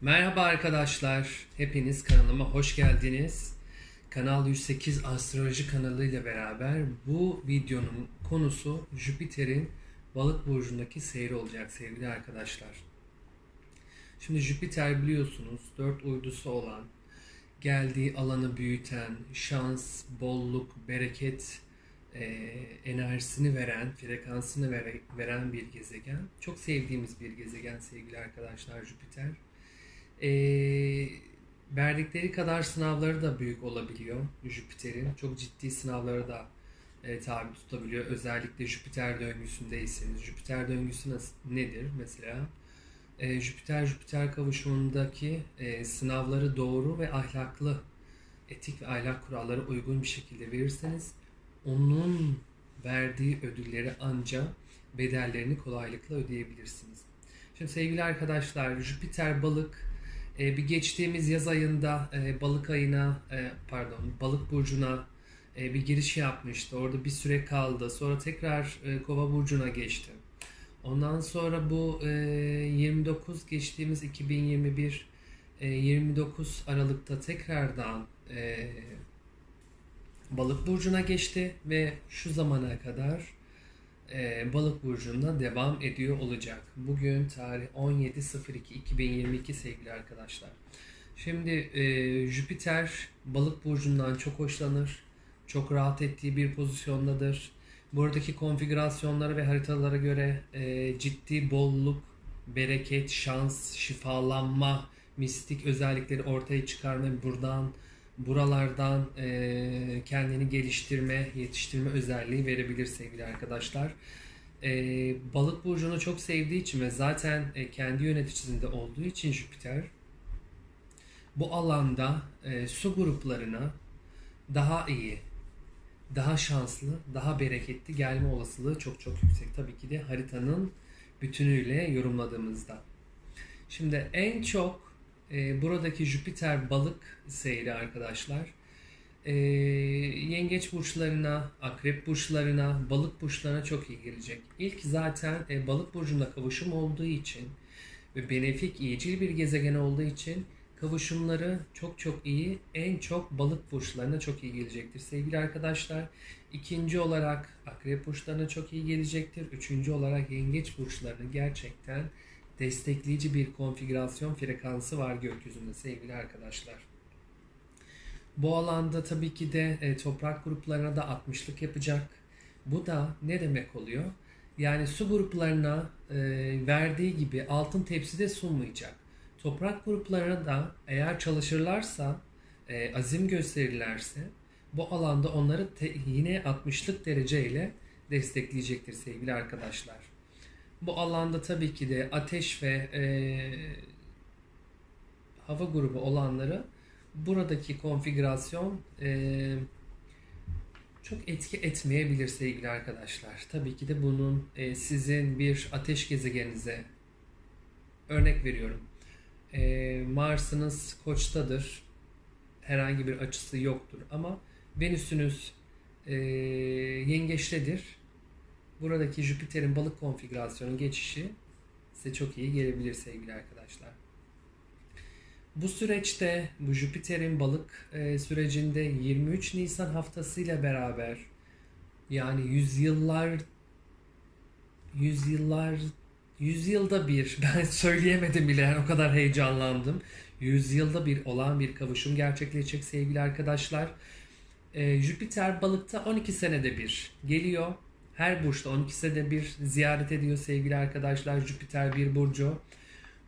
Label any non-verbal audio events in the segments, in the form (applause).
Merhaba arkadaşlar. Hepiniz kanalıma hoş geldiniz. Kanal 108 Astroloji kanalı ile beraber bu videonun konusu Jüpiter'in Balık burcundaki seyri olacak sevgili arkadaşlar. Şimdi Jüpiter biliyorsunuz dört uydusu olan, geldiği alanı büyüten, şans, bolluk, bereket e, enerjisini veren, frekansını vere- veren bir gezegen. Çok sevdiğimiz bir gezegen sevgili arkadaşlar Jüpiter. E, verdikleri kadar sınavları da büyük olabiliyor Jüpiter'in. Çok ciddi sınavlara da e, tabi tutabiliyor. Özellikle Jüpiter döngüsündeyseniz. Jüpiter döngüsü nasıl, nedir mesela? E, Jüpiter-Jüpiter kavuşumundaki e, sınavları doğru ve ahlaklı, etik ve ahlak kurallara uygun bir şekilde verirseniz onun verdiği ödülleri anca bedellerini kolaylıkla ödeyebilirsiniz. Şimdi sevgili arkadaşlar Jüpiter balık e, bir geçtiğimiz yaz ayında e, balık ayına e, pardon balık burcuna e, bir giriş yapmıştı. Orada bir süre kaldı. Sonra tekrar e, kova burcuna geçti. Ondan sonra bu e, 29 geçtiğimiz 2021 e, 29 Aralık'ta tekrardan e, Balık burcuna geçti ve şu zamana kadar e, Balık burcunda devam ediyor olacak. Bugün tarih 17.02.2022 sevgili arkadaşlar. Şimdi e, Jüpiter Balık burcundan çok hoşlanır. Çok rahat ettiği bir pozisyondadır. Buradaki konfigürasyonlara ve haritalara göre e, ciddi bolluk, bereket, şans, şifalanma, mistik özellikleri ortaya çıkarma buradan buralardan e, kendini geliştirme, yetiştirme özelliği verebilir sevgili arkadaşlar. E, balık burcunu çok sevdiği için ve zaten e, kendi yöneticisinde olduğu için Jüpiter bu alanda e, su gruplarına daha iyi, daha şanslı, daha bereketli gelme olasılığı çok çok yüksek. Tabii ki de haritanın bütünüyle yorumladığımızda. Şimdi en çok e, buradaki Jüpiter balık seyri arkadaşlar e, yengeç burçlarına, akrep burçlarına, balık burçlarına çok iyi gelecek. İlk zaten e, balık burcunda kavuşum olduğu için ve benefik iyicil bir gezegen olduğu için kavuşumları çok çok iyi. En çok balık burçlarına çok iyi gelecektir sevgili arkadaşlar. İkinci olarak akrep burçlarına çok iyi gelecektir. Üçüncü olarak yengeç burçlarını gerçekten destekleyici bir konfigürasyon frekansı var gökyüzünde sevgili arkadaşlar. Bu alanda tabii ki de e, toprak gruplarına da 60'lık yapacak. Bu da ne demek oluyor? Yani su gruplarına e, verdiği gibi altın tepside sunmayacak. Toprak gruplarına da eğer çalışırlarsa, e, azim gösterirlerse bu alanda onları te, yine 60'lık dereceyle destekleyecektir sevgili arkadaşlar. Bu alanda tabii ki de ateş ve e, hava grubu olanları buradaki konfigürasyon e, çok etki etmeyebilir sevgili arkadaşlar. Tabii ki de bunun e, sizin bir ateş gezegeninize örnek veriyorum. E, Mars'ınız koçtadır. Herhangi bir açısı yoktur ama Venüs'ünüz e, yengeçtedir buradaki Jüpiter'in balık konfigürasyonu geçişi size çok iyi gelebilir sevgili arkadaşlar. Bu süreçte bu Jüpiter'in balık e, sürecinde 23 Nisan haftasıyla beraber yani yüzyıllar yüzyıllar yüzyılda bir (laughs) ben söyleyemedim bile o kadar heyecanlandım. Yüzyılda bir olan bir kavuşum gerçekleşecek sevgili arkadaşlar. E, Jüpiter balıkta 12 senede bir geliyor her burçta 12 senede bir ziyaret ediyor sevgili arkadaşlar Jüpiter bir burcu.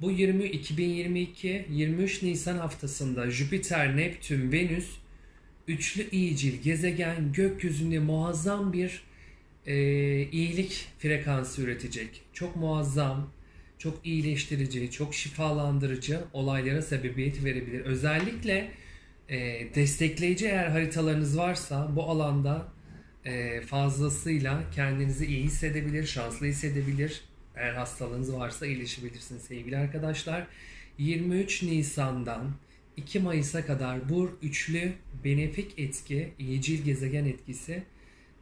Bu 20 2022 23 Nisan haftasında Jüpiter, Neptün, Venüs üçlü iyicil gezegen gökyüzünde muazzam bir e, iyilik frekansı üretecek. Çok muazzam, çok iyileştirici, çok şifalandırıcı olaylara sebebiyet verebilir. Özellikle e, destekleyici eğer haritalarınız varsa bu alanda fazlasıyla kendinizi iyi hissedebilir, şanslı hissedebilir. Eğer hastalığınız varsa iyileşebilirsiniz sevgili arkadaşlar. 23 Nisan'dan 2 Mayıs'a kadar bu üçlü benefik etki, iyicil gezegen etkisi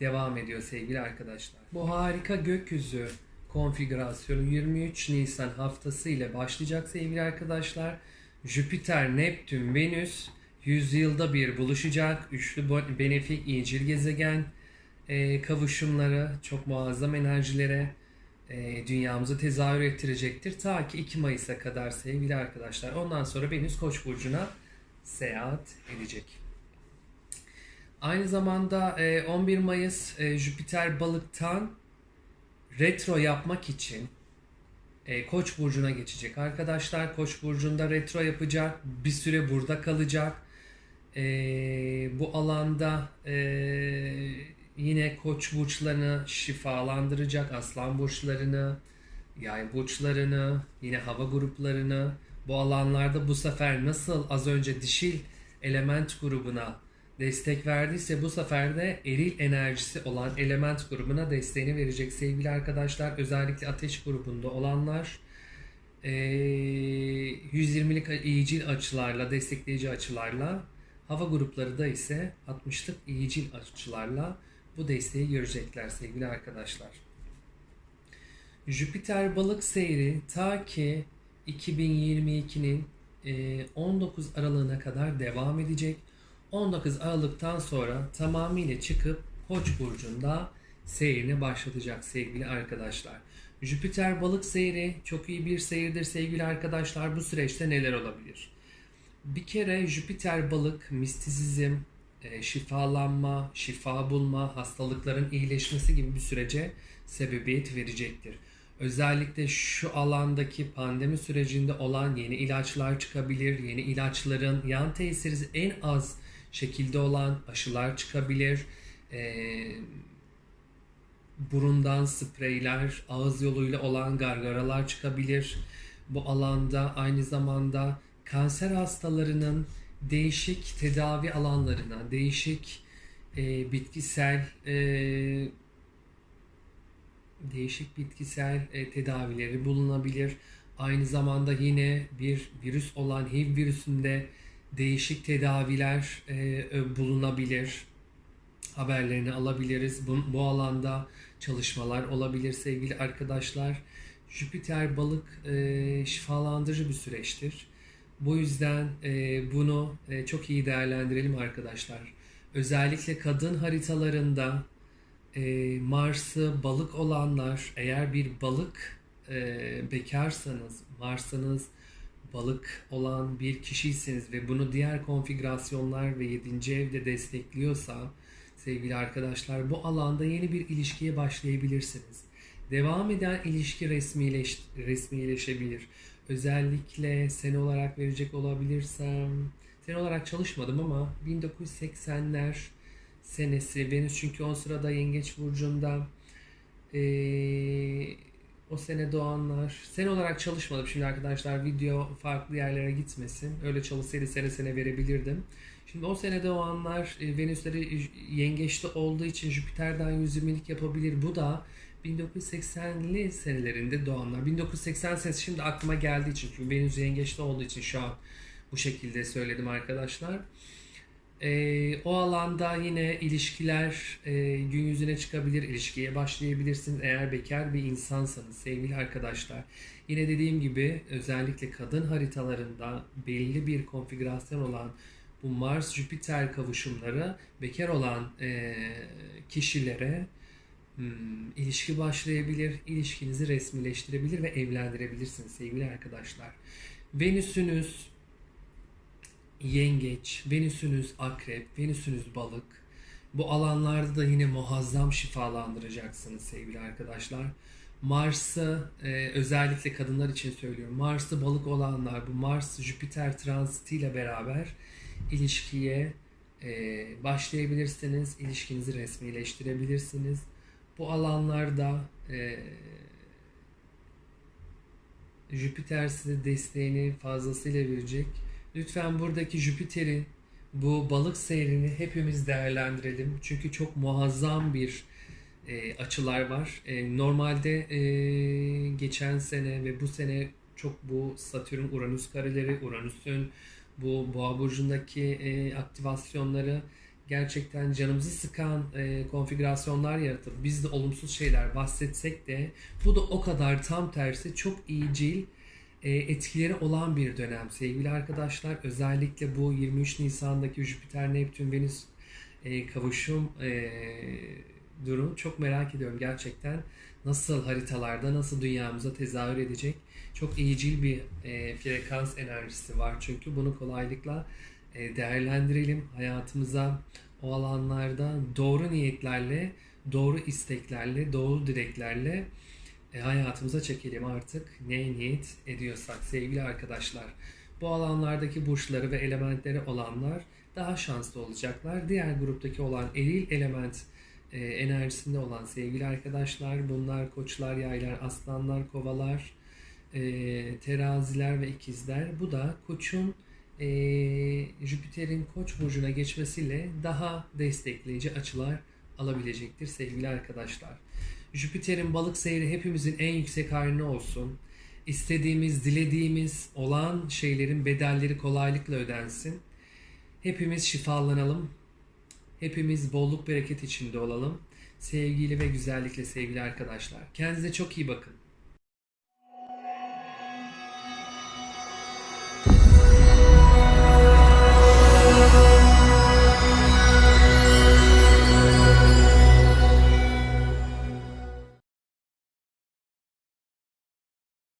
devam ediyor sevgili arkadaşlar. Bu harika gökyüzü konfigürasyonu 23 Nisan haftası ile başlayacak sevgili arkadaşlar. Jüpiter, Neptün, Venüs yüzyılda bir buluşacak. Üçlü benefik iyicil gezegen e, kavuşumları çok muazzam enerjilere e, dünyamızı tezahür ettirecektir. Ta ki 2 Mayıs'a kadar sevgili arkadaşlar. Ondan sonra Venüs Koç burcuna seyahat edecek. Aynı zamanda e, 11 Mayıs e, Jüpiter balıktan retro yapmak için e, Koç burcuna geçecek. Arkadaşlar Koç burcunda retro yapacak. Bir süre burada kalacak. E, bu alanda e, yine Koç burçlarını şifalandıracak. Aslan burçlarını, yay burçlarını, yine hava gruplarını. Bu alanlarda bu sefer nasıl az önce dişil element grubuna destek verdiyse bu sefer de eril enerjisi olan element grubuna desteğini verecek sevgili arkadaşlar. Özellikle ateş grubunda olanlar e, 120'lik iyicil açılarla, destekleyici açılarla hava grupları da ise 60'lık iyicil açılarla bu desteği görecekler sevgili arkadaşlar. Jüpiter balık seyri ta ki 2022'nin e, 19 aralığına kadar devam edecek. 19 Aralık'tan sonra tamamıyla çıkıp Koç burcunda seyrini başlatacak sevgili arkadaşlar. Jüpiter balık seyri çok iyi bir seyirdir sevgili arkadaşlar. Bu süreçte neler olabilir? Bir kere Jüpiter balık mistisizm, e, şifalanma, şifa bulma, hastalıkların iyileşmesi gibi bir sürece sebebiyet verecektir. Özellikle şu alandaki pandemi sürecinde olan yeni ilaçlar çıkabilir. Yeni ilaçların yan tesiri en az şekilde olan aşılar çıkabilir. Ee, burundan spreyler, ağız yoluyla olan gargaralar çıkabilir. Bu alanda aynı zamanda kanser hastalarının değişik tedavi alanlarına, değişik e, bitkisel e, değişik bitkisel e, tedavileri bulunabilir. Aynı zamanda yine bir virüs olan HIV virüsünde değişik tedaviler e, bulunabilir. Haberlerini alabiliriz. Bu, bu alanda çalışmalar olabilir sevgili arkadaşlar. Jüpiter balık e, şifalandırıcı bir süreçtir. Bu yüzden e, bunu e, çok iyi değerlendirelim arkadaşlar. Özellikle kadın haritalarında e, Mars'ı balık olanlar eğer bir balık e, bekarsanız Mars'ınız balık olan bir kişiyseniz ve bunu diğer konfigürasyonlar ve 7. evde destekliyorsa sevgili arkadaşlar bu alanda yeni bir ilişkiye başlayabilirsiniz. Devam eden ilişki resmileş, resmileşebilir. Özellikle sene olarak verecek olabilirsem sene olarak çalışmadım ama 1980'ler senesi. Venüs çünkü o sırada Yengeç burcunda. Ee, o sene doğanlar. Sene olarak çalışmadım. Şimdi arkadaşlar video farklı yerlere gitmesin. Öyle çalışsaydı sene sene verebilirdim. Şimdi o sene doğanlar e, Venüsleri yengeçte olduğu için Jüpiter'den 120'lik yapabilir. Bu da 1980'li senelerinde doğanlar 1980 senesi şimdi aklıma geldiği için çünkü Venüs yengeçte olduğu için şu an bu şekilde söyledim arkadaşlar e, o alanda yine ilişkiler e, gün yüzüne çıkabilir, ilişkiye başlayabilirsiniz eğer bekar bir insansanız sevgili arkadaşlar. Yine dediğim gibi özellikle kadın haritalarında belli bir konfigürasyon olan bu Mars-Jüpiter kavuşumları bekar olan e, kişilere hmm, ilişki başlayabilir, ilişkinizi resmileştirebilir ve evlendirebilirsiniz sevgili arkadaşlar. Venüsünüz yengeç, Venüsünüz akrep, Venüsünüz balık. Bu alanlarda da yine muazzam şifalandıracaksınız sevgili arkadaşlar. Mars'ı e, özellikle kadınlar için söylüyorum. Mars'ı balık olanlar bu Mars-Jüpiter transitiyle beraber ilişkiye e, başlayabilirsiniz. İlişkinizi resmileştirebilirsiniz. Bu alanlarda e, Jüpiter size desteğini fazlasıyla verecek Lütfen buradaki Jüpiter'in bu balık seyrini hepimiz değerlendirelim. Çünkü çok muazzam bir e, açılar var. E, normalde e, geçen sene ve bu sene çok bu Satürn Uranüs kareleri, Uranüs'ün bu Boğa burcundaki e, aktivasyonları gerçekten canımızı sıkan e, konfigürasyonlar yaratıp biz de olumsuz şeyler bahsetsek de bu da o kadar tam tersi çok iyicil e, etkileri olan bir dönem sevgili arkadaşlar. Özellikle bu 23 Nisan'daki Jüpiter, Neptün, Venüs e, kavuşum e, durum çok merak ediyorum gerçekten. Nasıl haritalarda, nasıl dünyamıza tezahür edecek? Çok iyicil bir e, frekans enerjisi var çünkü bunu kolaylıkla değerlendirelim. Hayatımıza o alanlarda doğru niyetlerle, doğru isteklerle, doğru dileklerle e, hayatımıza çekelim artık ne niyet ediyorsak sevgili arkadaşlar. Bu alanlardaki burçları ve elementleri olanlar daha şanslı olacaklar. Diğer gruptaki olan eril element e, enerjisinde olan sevgili arkadaşlar bunlar koçlar, yaylar, aslanlar, kovalar, e, teraziler ve ikizler. Bu da koçun e, Jüpiter'in koç burcuna geçmesiyle daha destekleyici açılar alabilecektir sevgili arkadaşlar. Jüpiter'in balık seyri hepimizin en yüksek haline olsun. İstediğimiz, dilediğimiz olan şeylerin bedelleri kolaylıkla ödensin. Hepimiz şifalanalım. Hepimiz bolluk bereket içinde olalım. Sevgiyle ve güzellikle sevgili arkadaşlar. Kendinize çok iyi bakın.